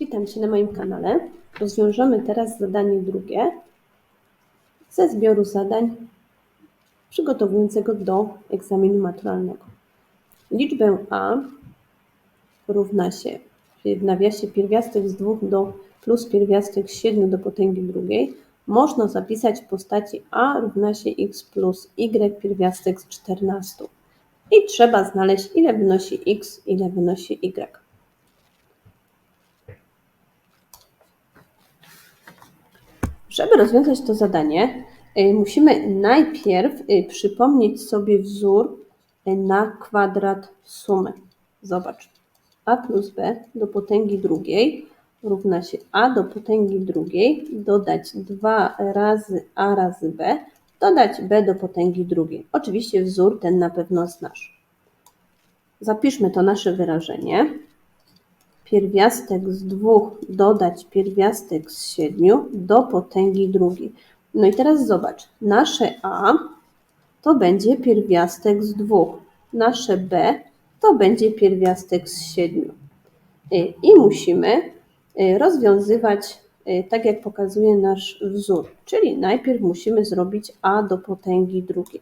Witam Cię na moim kanale. Rozwiążemy teraz zadanie drugie ze zbioru zadań przygotowującego do egzaminu maturalnego. Liczbę a równa się w nawiasie pierwiastek z 2 do plus pierwiastek z 7 do potęgi drugiej można zapisać w postaci a równa się x plus y pierwiastek z 14. I trzeba znaleźć ile wynosi x, ile wynosi y. Żeby rozwiązać to zadanie, y, musimy najpierw y, przypomnieć sobie wzór y, na kwadrat sumy. Zobacz. a plus b do potęgi drugiej równa się a do potęgi drugiej dodać 2 razy a razy b dodać b do potęgi drugiej. Oczywiście wzór ten na pewno znasz. Zapiszmy to nasze wyrażenie pierwiastek z 2 dodać pierwiastek z 7 do potęgi drugiej. No i teraz zobacz, nasze a to będzie pierwiastek z 2, nasze b to będzie pierwiastek z 7. Y, I musimy y, rozwiązywać y, tak, jak pokazuje nasz wzór, czyli najpierw musimy zrobić a do potęgi drugiej.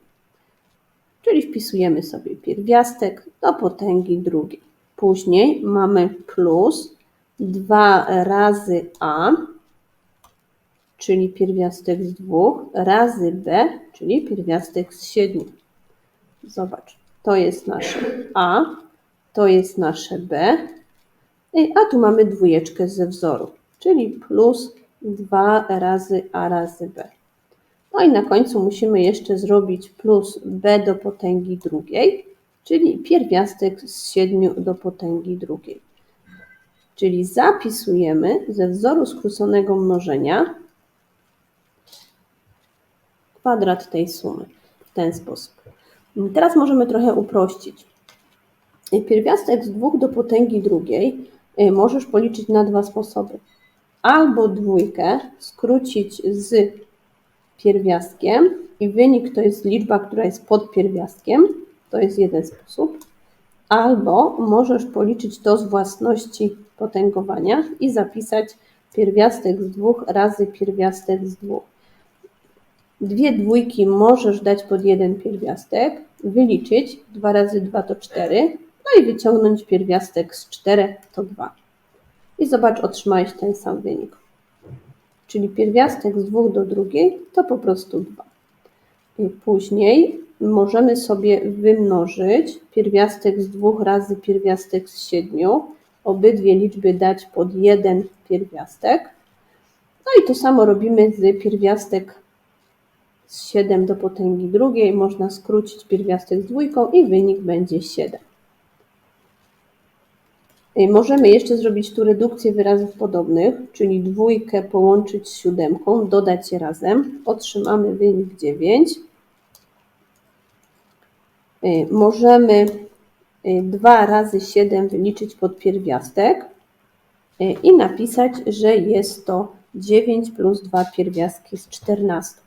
Czyli wpisujemy sobie pierwiastek do potęgi drugiej. Później mamy plus 2 razy a, czyli pierwiastek z 2, razy b, czyli pierwiastek z 7. Zobacz, to jest nasze a, to jest nasze b, a tu mamy dwójeczkę ze wzoru, czyli plus 2 razy a razy b. No i na końcu musimy jeszcze zrobić plus b do potęgi drugiej, czyli pierwiastek z 7 do potęgi drugiej. Czyli zapisujemy ze wzoru skróconego mnożenia kwadrat tej sumy w ten sposób. Teraz możemy trochę uprościć. Pierwiastek z 2 do potęgi drugiej y, możesz policzyć na dwa sposoby. Albo dwójkę skrócić z pierwiastkiem i wynik to jest liczba, która jest pod pierwiastkiem, to jest jeden sposób. Albo możesz policzyć to z własności potęgowania i zapisać pierwiastek z dwóch razy pierwiastek z dwóch. Dwie dwójki możesz dać pod jeden pierwiastek, wyliczyć 2 razy 2 to 4, no i wyciągnąć pierwiastek z 4 to 2. I zobacz, otrzymałeś ten sam wynik. Czyli pierwiastek z 2 do drugiej to po prostu 2. I później możemy sobie wymnożyć pierwiastek z 2 razy pierwiastek z 7, obydwie liczby dać pod jeden pierwiastek. No i to samo robimy z pierwiastek z 7 do potęgi drugiej. Można skrócić pierwiastek z dwójką i wynik będzie 7. Możemy jeszcze zrobić tu redukcję wyrazów podobnych, czyli dwójkę połączyć z siódemką, dodać je razem. Otrzymamy wynik 9. Y, możemy 2 y, razy 7 wyliczyć pod pierwiastek y, i napisać, że jest to 9 plus 2 pierwiastki z 14.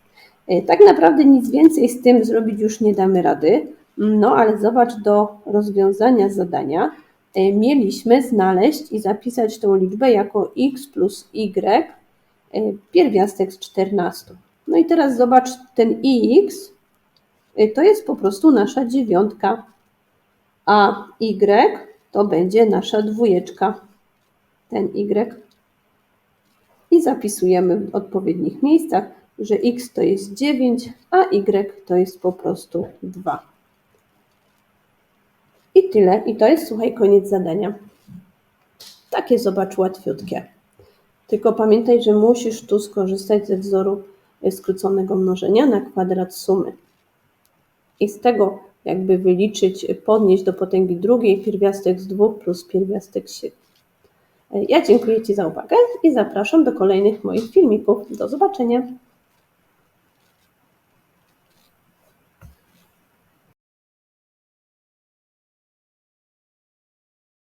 Tak naprawdę nic więcej z tym zrobić już nie damy rady, no ale zobacz do rozwiązania zadania. Mieliśmy znaleźć i zapisać tą liczbę jako x plus y pierwiastek z 14. No i teraz zobacz ten x to jest po prostu nasza dziewiątka, a y to będzie nasza dwójeczka, ten y. I zapisujemy w odpowiednich miejscach, że x to jest 9, a y to jest po prostu 2. I tyle. I to jest, słuchaj, koniec zadania. Takie zobacz łatwiutkie. Tylko pamiętaj, że musisz tu skorzystać ze wzoru skróconego mnożenia na kwadrat sumy i z tego jakby wyliczyć, podnieść do potęgi drugiej pierwiastek z 2 plus pierwiastek z 7. Ja dziękuję Ci za uwagę i zapraszam do kolejnych moich filmików. Do zobaczenia.